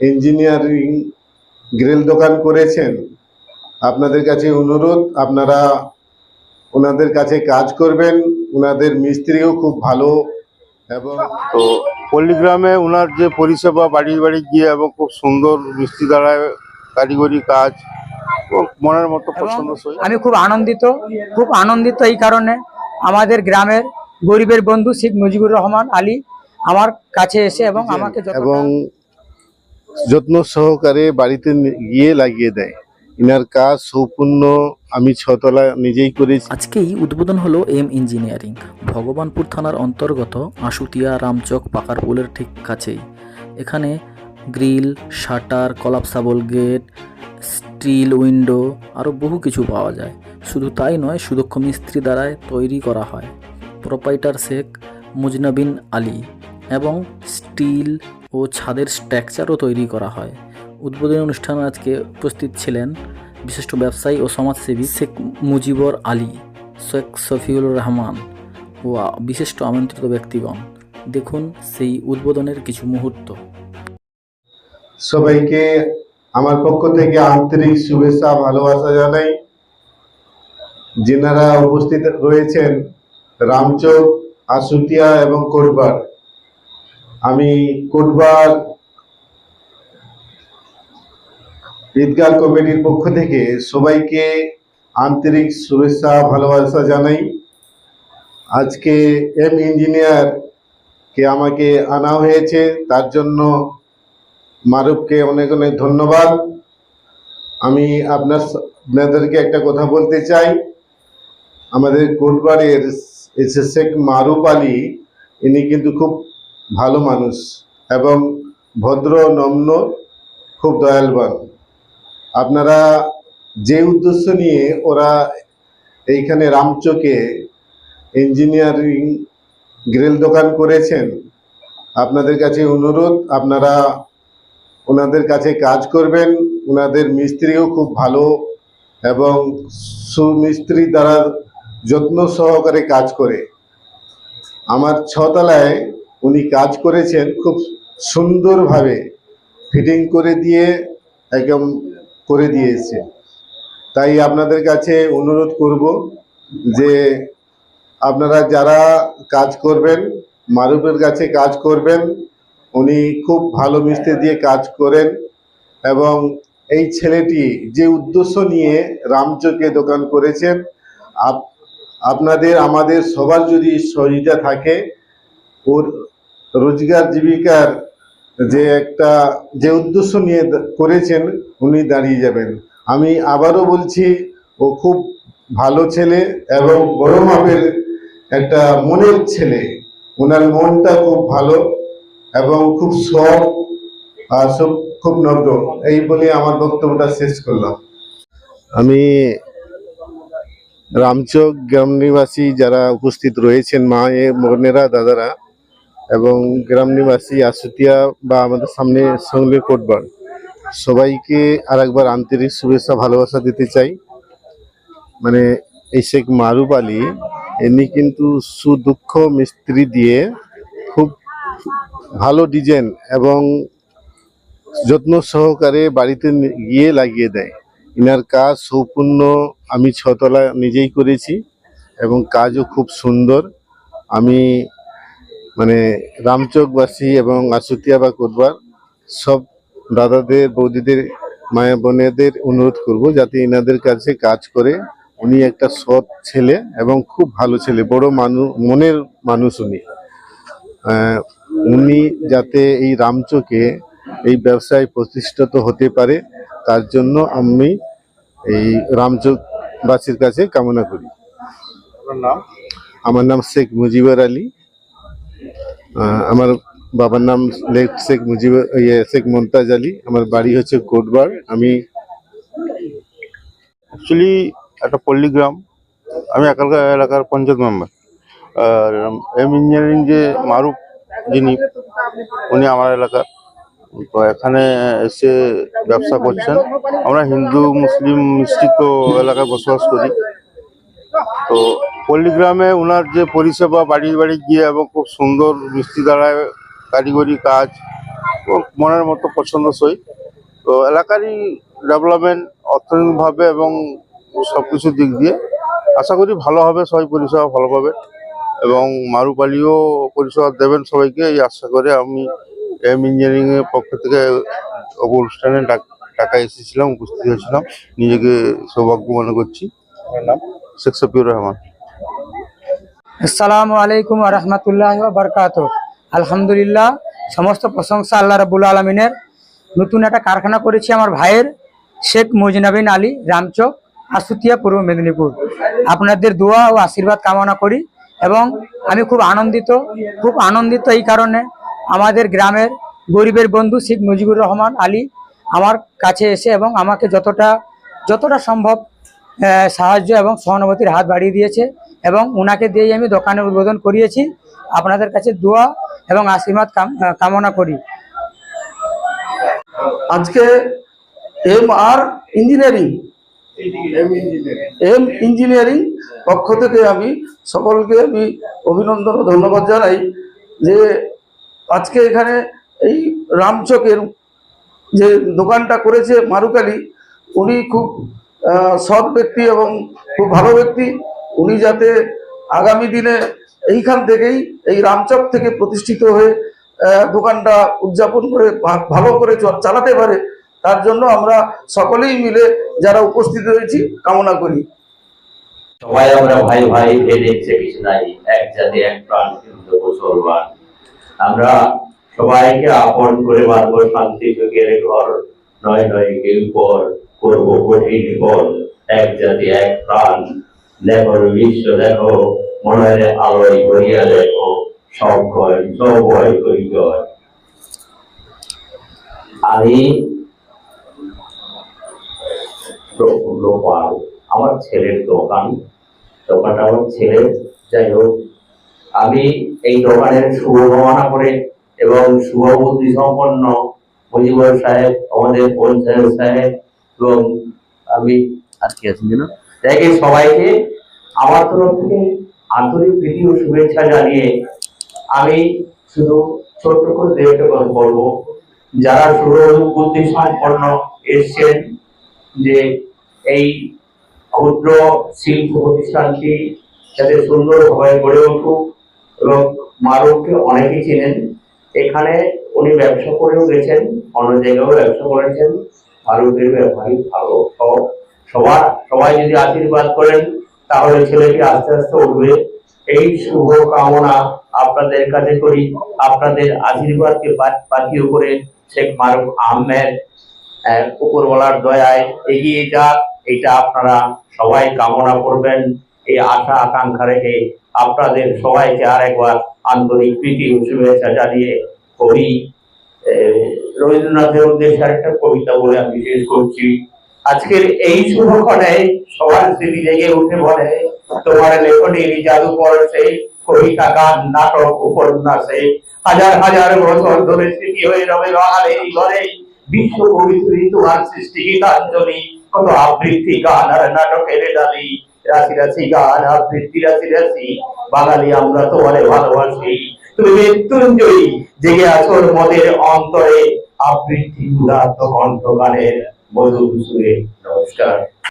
Engineering grill দোকান করেছেন আপনাদের কাছে অনুরোধ আপনারা ওনাদের কাছে কাজ করবেন ওনাদের মিস্ত্রিও খুব ভালো এবং তো পল্লীগ্রামে ওনার যে পরিষেবা বাড়ি বাড়ি গিয়ে এবং খুব সুন্দর মিস্ত্রি দ্বারায় কারিগরি কাজ মনের মতো এবং পছন্দসই আমি খুব আনন্দিত খুব আনন্দিত এই কারণে আমাদের গ্রামের গরিবের বন্ধু শেখ মুজিবুর রহমান আলী আমার কাছে এসে এবং আমাকে এবং যত্ন সহকারে বাড়িতে গিয়ে লাগিয়ে দেয়। ইনার কাজ সম্পূর্ণ আমি ছতলা নিজেই করেছি। আজকেই উদ্বোধন হলো এম ইঞ্জিনিয়ারিং, ভগবানপুর থানার অন্তর্গত আশুতিয়া রামচক পাকার পোলের ঠিক কাছেই। এখানে grill, shutter collapsible gate, steel window আরও বহু কিছু পাওয়া যায়। শুধু তাই নয়, সুদক্ষ মিস্ত্রি দ্বারায় তৈরি করা হয়। প্রোপাইটার শেখ মুজনাবিন আলী। এবং স্টিল ও ছাদের স্ট্রাকচারও তৈরি করা হয়। উদ্বোধনী অনুষ্ঠানে আজকে উপস্থিত ছিলেন বিশিষ্ট ব্যবসায়ী ও সমাজসেবী শেখ মুজিবর আলী, শেখ শফিউল রহমান ও বিশিষ্ট আমন্ত্রিত ব্যক্তিগণ। দেখুন সেই উদ্বোধনের কিছু মুহূর্ত। সবাইকে আমার পক্ষ থেকে আন্তরিক শুভেচ্ছা ভালোবাসা জানাই। যেনারা উপস্থিত রয়েছেন, রামচক আশুটিয়া এবং কোটবার। আমি কোটবার ঈদগাহ কমিটির পক্ষ থেকে সবাইকে আন্তরিক শুভেচ্ছা, ভালোবাসা জানাই। আজকে এম ইঞ্জিনিয়ার কে আমাকে আনা হয়েছে, তার জন্য মারুফকে অনেক অনেক ধন্যবাদ। আমি আপনার আপনাদেরকে একটা কথা বলতে চাই। আমাদের কোটবাড়ির এসে শেখ মারুফ আলী, ইনি কিন্তু খুব ভালো মানুষ এবং ভদ্র, নম্ন, খুব দয়ালবান। আপনারা যে উদ্দেশ্য নিয়ে ওরা এইখানে রামচকে ইঞ্জিনিয়ারিং গ্রিল দোকান করেছেন, আপনাদের কাছে অনুরোধ, আপনারা ওনাদের কাছে কাজ করবেন, ওনাদের মিস্ত্রিও খুব ভালো এবং সুমিস্ত্রি দ্বারা যত্ন সহকারে কাজ করে। আমার ছতলায় উনি কাজ করেছেন খুব সুন্দরভাবে। ফিটিং করে দিয়ে একদম করে দিয়েছে। তাই আপনাদের কাছে অনুরোধ করব যে আপনারা যারা কাজ করবেন, মারুফের কাছে কাজ করবেন, উনি খুব ভালো মিস্ত্রি দিয়ে কাজ করেন এবং এই ছেলেটি যে উদ্দেশ্য নিয়ে রামচকে দোকান করেছেন, আপ- আপনাদের, আমাদের সবার যদি সহযোগিতা থাকে, ওর রোজগার জীবিকার যে একটা, যে উদ্দেশ্য নিয়ে করেছেন, উনি দাঁড়িয়ে যাবেন। আমি আবারও বলছি, ও খুব ভালো ছেলে এবং বড় মাপের একটা মনের ছেলে। ওনার মনটা খুব ভালো এবং খুব সৎ আর সব খুব নগ্ন। এই বলে আমার বক্তব্যটা শেষ করলাম। আমি রামচক গ্রাম নিবাসী যারা উপস্থিত রয়েছেন, মা, এ, বোনেরা, দাদারা এবং গ্রাম নিবাসী আশুতিয়া বা আমাদের সামনে সঙ্গে কোটবার, সবাইকে আরেকবার আন্তরিক শুভেচ্ছা, ভালোবাসা দিতে চাই। মানে এই শেখ মারুফ আলী এমনি কিন্তু সুদুঃখ মিস্ত্রি দিয়ে খুব ভালো ডিজাইন এবং যত্ন সহকারে বাড়িতে গিয়ে লাগিয়ে দেয়। ইনার কাজ সম্পূর্ণ আমি ছতলা নিজেই করেছি এবং কাজও খুব সুন্দর। আমি মানে রামচকবাসী এবং আশুতিয়া বা কোটবার সব দাদাদের বৌদিদের মায়া বোনেদের অনুরোধ করব যাতে এনাদের কাছে কাজ করে। উনি একটা সৎ ছেলে এবং খুব ভালো ছেলে বড় মানুষ মনের মানুষ উনি। উনি যাতে এই রামচকে এই ব্যবসায় প্রতিষ্ঠিত হতে পারে তার জন্য আমি এই রামচকবাসীর কাছে কামনা করি। আপনার নাম? আমার নাম শেখ মুজিবর আলী। আমার বাবার নাম লেখ শেখ মুজিব ইয়ে শেখ মমতাজ আলী। আমার বাড়ি হচ্ছে কোটবার আমি অ্যাকচুয়ালি একটা পল্লীগ্রাম। আমি একালকার এলাকার পঞ্চায়েত মেম্বার আর এম ইঞ্জিনিয়ারিং যে মারুফ যিনি, উনি আমার এলাকার। তো এখানে এসে ব্যবসা করছেন। আমরা হিন্দু, মুসলিম মিশ্রিত এলাকায় বসবাস করি। তো পল্লীগ্রামে ওনার যে পরিষেবা বাড়ি বাড়ি গিয়ে এবং খুব সুন্দর মিস্ত্রি দ্বারায় কারিগরি কাজ মনের মতো পছন্দসই। তো এলাকারই ডেভেলপমেন্ট অর্থনৈতিকভাবে এবং সব কিছুর দিক দিয়ে আশা করি ভালো হবে সবাই পরিষেবা ভালো পাবে এবং মারুপালিও পরিষেবা দেবেন সবাইকে এই আশা করে আমি এম ইঞ্জিনিয়ারিংয়ের পক্ষ থেকে অনুষ্ঠানে টাকা এসেছিলাম উপস্থিত হয়েছিলাম। নিজেকে সৌভাগ্য মনে করছি। আমার নাম? শেখ সফিউর রহমান। আসসালামু আলাইকুম রহমতুল্লাহ বরকাত আলহামদুলিল্লাহ, সমস্ত প্রশংসা আল্লাহ রাবুল আলমিনের। নতুন একটা কারখানা করেছি আমার ভাইয়ের, শেখ মজিনাবিন আলী রামচক আসুতিয়া পূর্ব মেদিনীপুর। আপনাদের দোয়া ও আশীর্বাদ কামনা করি এবং আমি খুব আনন্দিত খুব আনন্দিত এই কারণে আমাদের গ্রামের গরিবের বন্ধু শেখ মুজিবুর রহমান আলী আমার কাছে এসে এবং আমাকে যতটা যতটা সম্ভব সাহায্য এবং সহানুভূতির হাত বাড়িয়ে দিয়েছে। এবং ওনাকে দিয়েই আমি দোকানের উদ্বোধন করিয়েছি। আপনাদের কাছে দোয়া এবং আশীর্বাদ কামনা করি। আজকে M R engineering, M engineering পক্ষ থেকে আমি সকলকে আমি অভিনন্দন ও ধন্যবাদ জানাই যে আজকে এখানে এই রামচকের যে দোকানটা করেছে মারুকালি, উনি খুব সৎ ব্যক্তি এবং খুব ভালো ব্যক্তি। উনি যাতে আগামী দিনে এইখান থেকেই এই রামচক থেকে প্রতিষ্ঠিত হয়ে দোকানটা উদযাপন করে ভালো করে চালাতে পারে, তার জন্য আমরা সকলেই মিলে যারা উপস্থিত হয়েছি কামনা করি। সবাই আমরা ভাই ভাই ভেদ কিছু নাই এক জাতি, এক প্রাণ, হিন্দু, মুসলমান। আমরা সবাইকে আপন করে বাঁধবো, শান্তি যুগের ঘর, নয় নয়, কেউ পর করব কঠিন পর এক জাতি, এক প্রাণ। দেখো বিশ্ব দেখো মনের আলোয় ভরিয়া দেখো সব ভয় সব ভয় করি জয় আমি প্রফুল্ল পাল আমার ছেলের দোকান। দোকানটা আমার ছেলের যাই হোক আমি এই দোকানের শুভ কামনা করে এবং শুভ বুদ্ধি সম্পন্ন মুজিবুর সাহেব আমাদের পঞ্চায়েত সাহেব এবং আমি আর কি আছেন যেন? সবাইকে আমার তরফ থেকে আন্তরিক প্রীতি ও শুভেচ্ছা জানিয়ে আমি শুধু ছোট্ট করে দু একটা কথা যারা শুভ বুদ্ধি সম্পন্ন এসছেন যে এই ক্ষুদ্র শিল্প প্রতিষ্ঠানটি যাতে সুন্দরভাবে গড়ে উঠুক এবং মারুফকে অনেকেই চেনেন, এখানে উনি ব্যবসা করেও গেছেন, অন্য জায়গায়ও ব্যবসা করেছেন। মারুফের ব্যবহারই ভালো, সবার সবাই যদি আশীর্বাদ করেন তাহলে ছেলেটি আস্তে আস্তে উঠবে। এই শুভ কামনা আপনাদের কাছে করি। আপনাদের আশীর্বাদকে পা- পাথেয় করে শেখ মারুফ আহমেদ আহ, উপরওয়ালার দয়ায় এগিয়ে যাক। এটা আপনারা সবাই কামনা করবেন। এই আশা আকাঙ্ক্ষা রেখে আপনাদের সবাইকে আরেকবার আন্তরিক প্রীতি শুভেচ্ছা জানিয়ে কবি রবীন্দ্রনাথের উদ্দেশ্যে একটা কবিতা বলে আমি শেষ করছি। আজকের এই শুভক্ষণে সবার স্মৃতি জেগে উঠে বলে, তোমার লেখনীর জাদু পড়ছে কবিতা গান নাটক, উপন্যাসে। হাজার হাজার বছর ধরে স্মৃতি হয়ে রবে ঘরে, বিশ্ব তোমার সৃষ্টি গীতাঞ্জলি, কত আবৃত্তি গান আর নাটকের ডালি। রাশি রাশি গান, আবৃত্তি রাশি রাশি, বাঙালি আমরা তোমারে ভালোবাসি। তুমি মৃত্যুঞ্জয়ী, জেগে আছো মদের অন্তরে, আবৃত্তি উদাত্ত কণ্ঠ গানের Mas eu não sei.